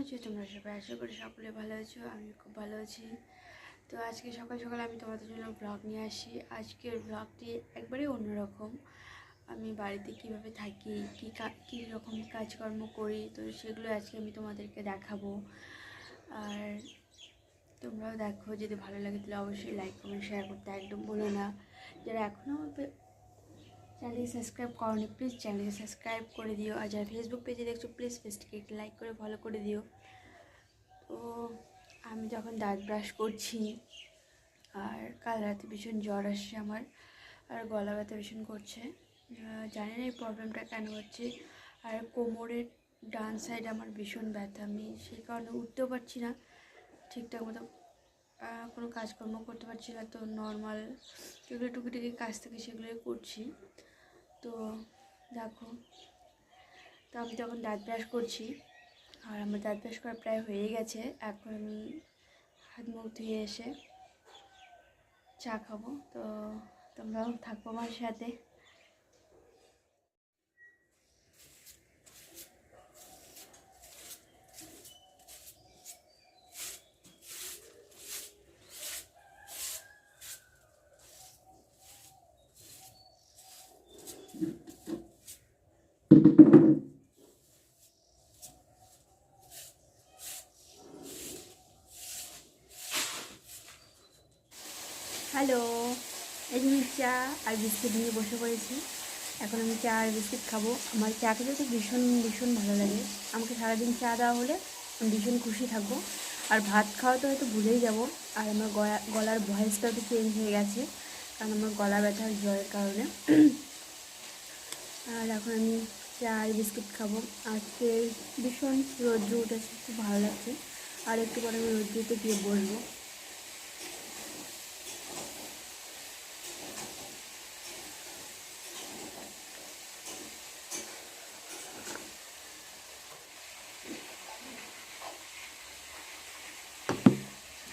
আছো তোমরা সবাই? আশা করি সকলে ভালো আছো আমি খুব ভালো আছি। তো আজকে সকাল সকাল আমি তোমাদের জন্য ব্লগ নিয়ে আসি। আজকের ব্লগটি একবারেই অন্যরকম। আমি বাড়িতে কীভাবে থাকি, কী কী রকম কাজকর্ম করি, তো সেগুলো আজকে আমি তোমাদেরকে দেখাবো। আর তোমরাও দেখো, যদি ভালো লাগে তাহলে অবশ্যই লাইক কমেন্ট শেয়ার করতে একদম বলো না। যারা এখনও চ্যানেলটি সাবস্ক্রাইব করনি প্লিজ চ্যানেলটি সাবস্ক্রাইব করে দিও। আর যারা ফেসবুক পেজে দেখছ প্লিজ পেজটিকে একটু লাইক করে ফলো করে দিও। তো আমি যখন দাঁত ব্রাশ করছি, আর কাল রাতে ভীষণ জ্বর আসছে আমার, আর গলা ব্যথা ভীষণ করছে জানি না এই প্রবলেমটা কেন হচ্ছে। আর কোমরের ডান সাইড আমার ভীষণ ব্যথা, আমি সেই কারণে উঠতেও পারছি না ঠিকঠাক মতো কোনো কাজকর্ম করতে পারছি না, তো নর্মাল যেগুলো টুকিটুকি কাজ থাকে সেগুলোই করছি। তো দেখো, তো আমি তখন দাঁত ব্রাশ করছি, আর আমার দাঁত ব্রাশ করা প্রায় হয়ে গেছে, এখন আমি হাত মুখ ধুয়ে এসে চা খাব, তো তোমরাও থাকব আমার সাথে। হ্যালো, এই যে চা আর বিস্কিট নিয়ে বসে পড়েছি। এখন আমি চা আর বিস্কিট খাব। আমার চা খেতে তো ভীষণ ভীষণ ভালো লাগে। আমাকে সারাদিন চা দেওয়া হলে আমি ভীষণ খুশি থাকব। আর ভাত খাওয়া তো হয়তো ভুলেই যাব। আর আমার গলা গলার ভয়েসটাও তো চেঞ্জ হয়ে গেছে। কারণ আমার গলা ব্যথার জ্বরের কারণে। আর এখন আমি চা আর বিস্কিট খাব। আজকে ভীষণ রৌদ্র উঠেছে, খুব ভালো লাগছে। আর একটু পরে আমি রৌদ্রতে গিয়ে বসবো।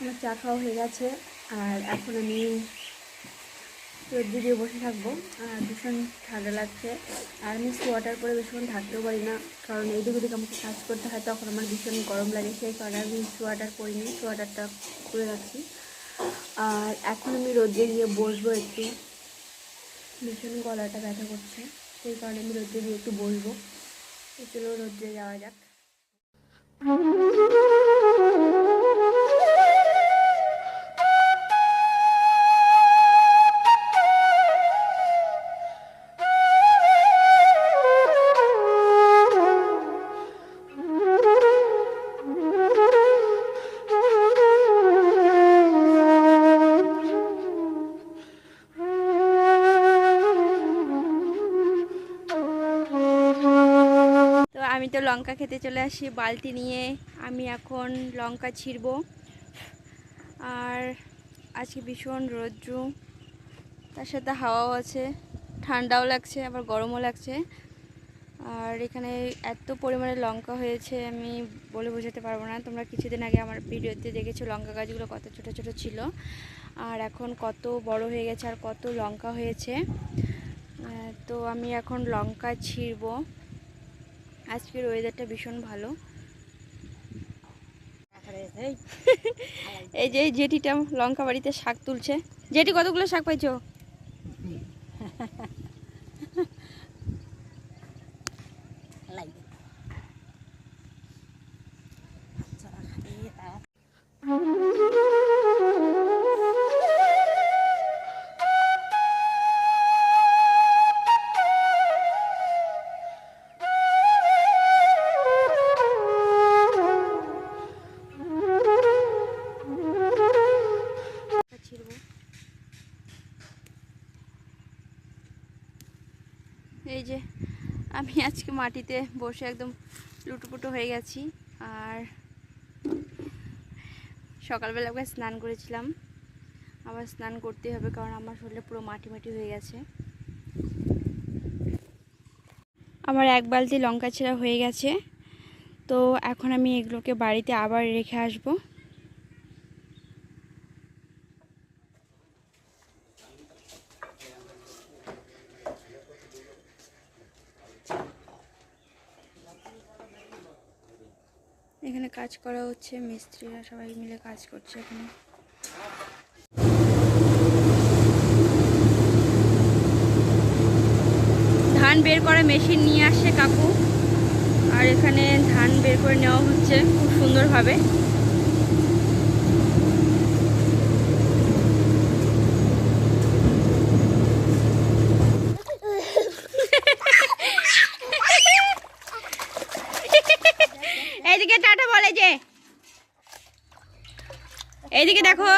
আমার চা খাওয়া হয়ে গেছে। আর এখন আমি রোদ্রে দিয়ে বসে থাকব। আর ভীষণ ঠান্ডা লাগছে। আর আমি সোয়াটার পরে বেশিক্ষণ থাকতেও পারি না। কারণ এইদিক ওদিক আমাকে কাজ করতে হয়, তখন আমার ভীষণ গরম লাগে। সেই কারণে আমি সোয়াটার পরিনি। সোয়াটারটা খুলে রাখছি। আর এখন আমি রোদ্রে গিয়ে বসবো একটু। ভীষণ গলাটা ব্যথা করছে। সেই কারণে আমি রোদ্রে গিয়ে একটু বসবো। চলো রোদ্রে যাওয়া যাক। আমি তো লঙ্কা খেতে চলে আসি, বালতি নিয়ে আমি এখন লঙ্কা ছিঁড়ব। আর আজকে ভীষণ রৌদ্র, তার সাথে হাওয়াও আছে, ঠান্ডাও লাগছে, আবার গরমও লাগছে। আর এখানে এত পরিমাণে লঙ্কা হয়েছে, আমি বলে বোঝাতে পারব না। তোমরা কিছুদিন আগে আমার ভিডিওতে দেখেছ লঙ্কা গাছগুলো কত ছোট ছোট ছিল। আর এখন কত বড় হয়ে গেছে আর কত লঙ্কা হয়েছে। তো আমি এখন লঙ্কা ছিঁড়বো। আজকের ওয়েদারটা ভীষণ ভালো। এই যে জেঠিটা লঙ্কা বাড়িতে শাক তুলছে। জেঠি কতগুলো শাক পাইছো? এই যে, আমি আজকে মাটিতে বসে একদম লুটোপুটো হয়ে গেছি আর সকালবেলা একবার স্নান করেছিলাম। আবার স্নান করতে হবে কারণ আমার শরীরে পুরো মাটি মাটি হয়ে গেছে। আমার এক বালতি লঙ্কা ছেঁড়া হয়ে গেছে। তো এখন আমি এগুলোকে বাড়িতে আবার রেখে আসব। এখানে কাজ করা হচ্ছে, মিস্ত্রিরা সবাই মিলে কাজ করছে এখানে। ধান বের করা মেশিন নিয়ে আসে কাকু। আর এখানে ধান বের করে নেওয়া হচ্ছে, খুব সুন্দরভাবে। এইদিকে টাটা বলে যে। এইদিকে দেখো।